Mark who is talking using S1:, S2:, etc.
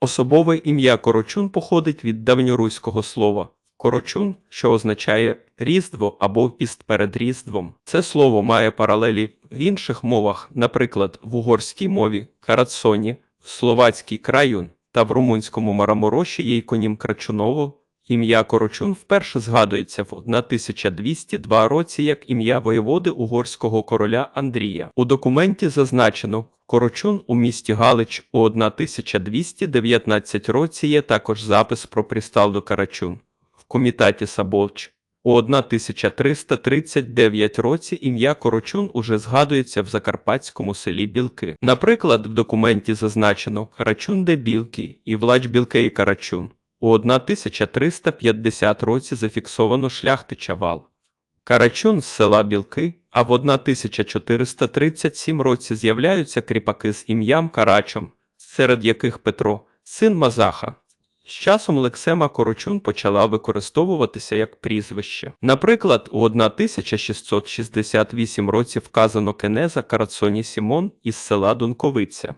S1: Особове ім'я Корочун походить від давньоруського слова Корочун, що означає різдво або піст перед різдвом. Це слово має паралелі в інших мовах, наприклад, в угорській мові Карацоні, в словацькій краюн та в румунському марамороші є іконім Крачуново. Ім'я Корочун вперше згадується в 1202 році як ім'я воєводи угорського короля Андрія. У документі зазначено Корочун у місті Галич у 1219 році є також запис про Прісталду Карачун. В комітаті Саболч у 1339 році ім'я Корочун уже згадується в закарпатському селі Білки. Наприклад, в документі зазначено Карачун де Білки і Влач Білки і Карачун. У 1350 році зафіксовано шляхтича вал. Карачун з села Білки, а в 1437 році з'являються кріпаки з ім'ям Карачом, серед яких Петро, син Мазаха. З часом лексема Корочун почала використовуватися як прізвище. Наприклад, у 1668 році вказано кенеза Карацоні Сімон із села Дунковиця.